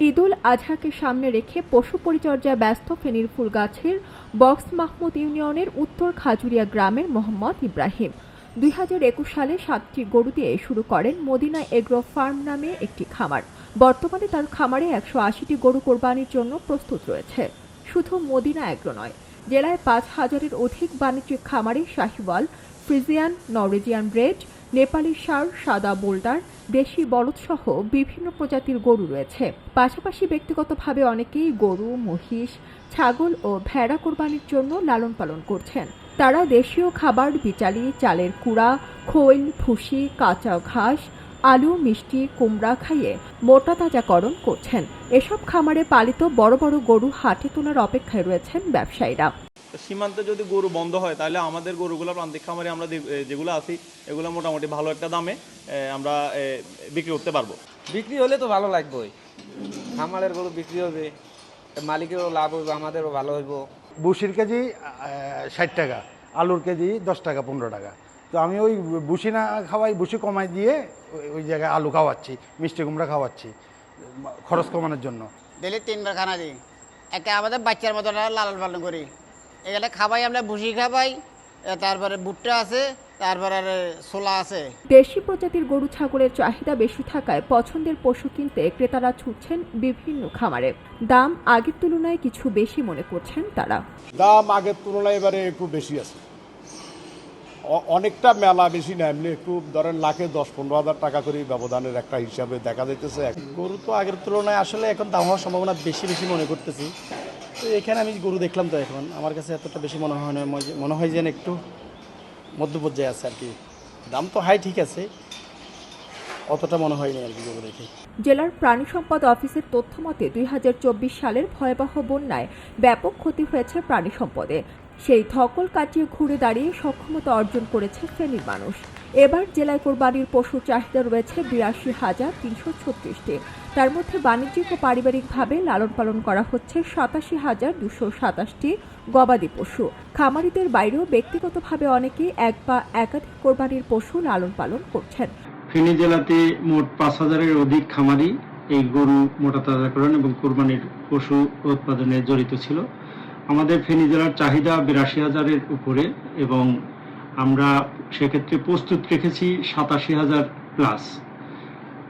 ঈদুল আজহাকে সামনে রেখে পশু পরিচর্যায় ব্যস্ত ফেনীর ফুলগাছের বক্স মাহমুদ ইউনিয়নের উত্তর খাজুরিয়া গ্রামের মোহাম্মদ ইব্রাহিম। দুই হাজার একুশ সালে সাতটি গরু দিয়ে শুরু করেন মদিনা এগ্রো ফার্ম নামে একটি খামার। বর্তমানে তার খামারে একশো আশিটি গরু কোরবানির জন্য প্রস্তুত রয়েছে। শুধু মদিনা এগ্রো নয়, জেলায় পাঁচ হাজারের অধিক বাণিজ্যিক খামারে Sahiwal, Friesian, Norwegian breed Nepali সার, সাদা বোল্ডার, দেশি বলদসহ বিভিন্ন প্রজাতির গরু রয়েছে। পাশাপাশি ব্যক্তিগতভাবে অনেকেই গরু, মহিষ, ছাগল ও ভেড়া কোরবানির জন্য লালন পালন করছেন। তারা দেশীয় খাবার, বিচালি, চালের কুড়া, খৈল, ভুসি, কাঁচা ঘাস, আলু, মিষ্টি, কুমড়া খাইয়ে মোটা তাজাকরণ করছেন। এসব খামারে পালিত বড় বড় গরু হাটে তোলার অপেক্ষায় রয়েছেন ব্যবসায়ীরা। সীমান্তে যদি গরু বন্ধ হয় তাহলে আমাদের গরুগুলো প্রান্তিক খামারে আমরা যেগুলো আছি এগুলো মোটামুটি ভালো একটা দামে আমরা বিক্রি করতে পারব। বিক্রি হলে তো ভালো লাগবেই। খামারের গরু বিক্রি হবে মালিকেরও লাভ হইব আমাদেরও ভালো হইব। বুসির কেজি ষাট টাকা আলুর কেজি দশ টাকা পনেরো টাকা। তো আমি ওই বুসি না খাওয়াই বুসি কমাই দিয়ে ওই- ওই জায়গায় আলু খাওয়াচ্ছি মিষ্টি কুমড়া খাওয়াচ্ছি খরচ কমানোর জন্য। ডেলি তিনবার খানা দিই। একটা আমাদের বাচ্চার মতো লালন পালন করি। এখানে খাবাই আমরা ভুসি খাবাই তারপরে ভুট্টা আছে তারপরে আর ছোলা আছে। দেশি প্রজাতির গরু ছাগলের চাহিদা বেশি থাকায় পছন্দের পশু কিনতে ক্রেতারা ছুটছেন বিভিন্ন খামারে। দাম আগের তুলনায় কিছু বেশি মনে করছেন তারা। দাম আগের তুলনায় এবারে একটু বেশি আছে। অনেকটা মেলা বেশি না এমনি একটু ধরেন লাখে দশ পনেরো হাজার টাকা করে ব্যবধানের একটা হিসাবে দেখা যাইতেছে। গরু তো আগের তুলনায় আসলে এখন দাম হওয়ার সম্ভাবনা বেশি বেশি মনে করতেছি। তো এখানে আমি গরু দেখলাম তো এখন। আমার কাছে এতটা বেশি মনে হয় না, মনে- হয় যেন একটু মধ্য পর্যায়ে আছে আর কি। দাম তো হাই ঠিক আছে, অতটা মনে হয়নি আর কি গরু দেখে। জেলার প্রাণী সম্পদ অফিসের তথ্য মতে, দুই হাজার চব্বিশ সালের ভয়াবহ বন্যায় ব্যাপক ক্ষতি হয়েছে প্রাণী সম্পদে। সেই ধকল কাটিয়ে ঘুরে দাঁড়িয়ে সক্ষমতা অর্জন করেছে ফেনীর মানুষ। এবার জেলায় কোরবানির পশুর চাহিদা রয়েছে বিরাশি হাজার তিনশো ছত্রিশটি। তার মধ্যে বাণিজ্যিক ও পারিবারিকভাবে লালন পালন করা হচ্ছে সাতাশি হাজার দুশো সাতাশটি গবাদি পশু। খামারিদের বাইরেও ব্যক্তিগতভাবে অনেকেই এক বা একাধিক কোরবানির পশু লালন পালন করছেন। ফেনী জেলাতে মোট পাঁচ হাজারের অধিক খামারি এই গরু মোটা তাজাকরণ এবং কোরবানির পশু উৎপাদনে জড়িত ছিল। আমাদের ফেনী জেলার চাহিদা বিরাশি হাজারের উপরে এবং আমরা সেক্ষেত্রে প্রস্তুত রেখেছি সাতাশি হাজার প্লাস।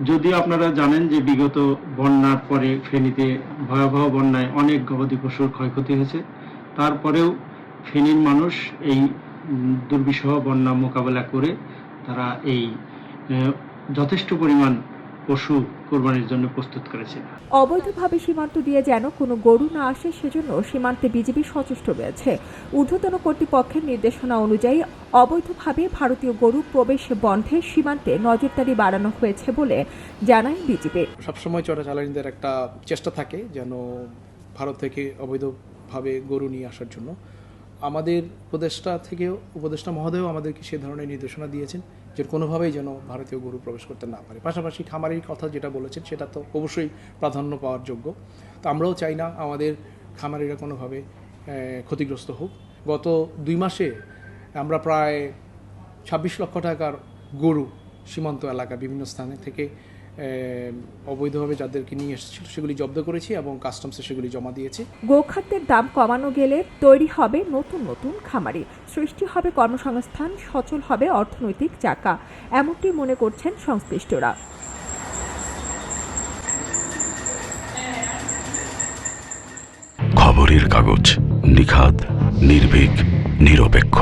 যদি আপনারা জানেন যে বিগত বন্যার পরে ফেনীতে ভয়াবহ বন্যায় অনেক গবাদি পশুর ক্ষয়ক্ষতি হয়েছে। তারপরেও ফেনীর মানুষ এই দুর্বিষহ বন্যা মোকাবেলা করে তারা এই যথেষ্ট পরিমাণ পশু কোরবানির জন্য প্রস্তুত করেছে অবৈধভাবে সীমান্ত দিয়ে যেন কোনো গরু না আসে সেজন্য সীমান্তে বিজেপি সচেষ্ট রয়েছে। ঊর্ধ্বতন কর্তৃপক্ষের নির্দেশনা অনুযায়ী অবৈধভাবে ভারতীয় গরু প্রবেশ বন্ধে সীমান্তে নজরদারি বাড়ানো হয়েছে বলে জানায় বিজেপি সবসময় চোরাচালানিদের একটা চেষ্টা থাকে যেন ভারত থেকে অবৈধভাবে গরু নিয়ে আসার জন্য। আমাদের উপদেষ্টা থেকেও, উপদেষ্টা মহোদয়ও আমাদেরকে সে ধরনের নির্দেশনা দিয়েছেন যে কোনোভাবেই যেন ভারতীয় গরু প্রবেশ করতে না পারে। পাশাপাশি খামারির কথা যেটা বলেছেন, সেটা তো অবশ্যই প্রাধান্য পাওয়ার যোগ্য। তো আমরাও চাই না আমাদের খামারিরা কোনোভাবে ক্ষতিগ্রস্ত হোক। গত দুই মাসে আমরা প্রায় ছাব্বিশ লক্ষ টাকার গরু সীমান্ত এলাকা বিভিন্ন স্থানে থেকে অবৈধভাবে যাদেরকে নিয়ে এসেছিল সেগুলি জব্দ করেছি এবং কাস্টমসে সেগুলি জমা দিয়েছি। গোখাদ্যের দাম কমানো গেলে তৈরি হবে নতুন নতুন খামারি। সৃষ্টি হবে কর্মসংস্থান সচল হবে অর্থনৈতিক চাকা। এমনটি মনে করছেন সংশ্লিষ্টরা। খবরের কাগজ নিখাদ নির্ভীক নিরপেক্ষ।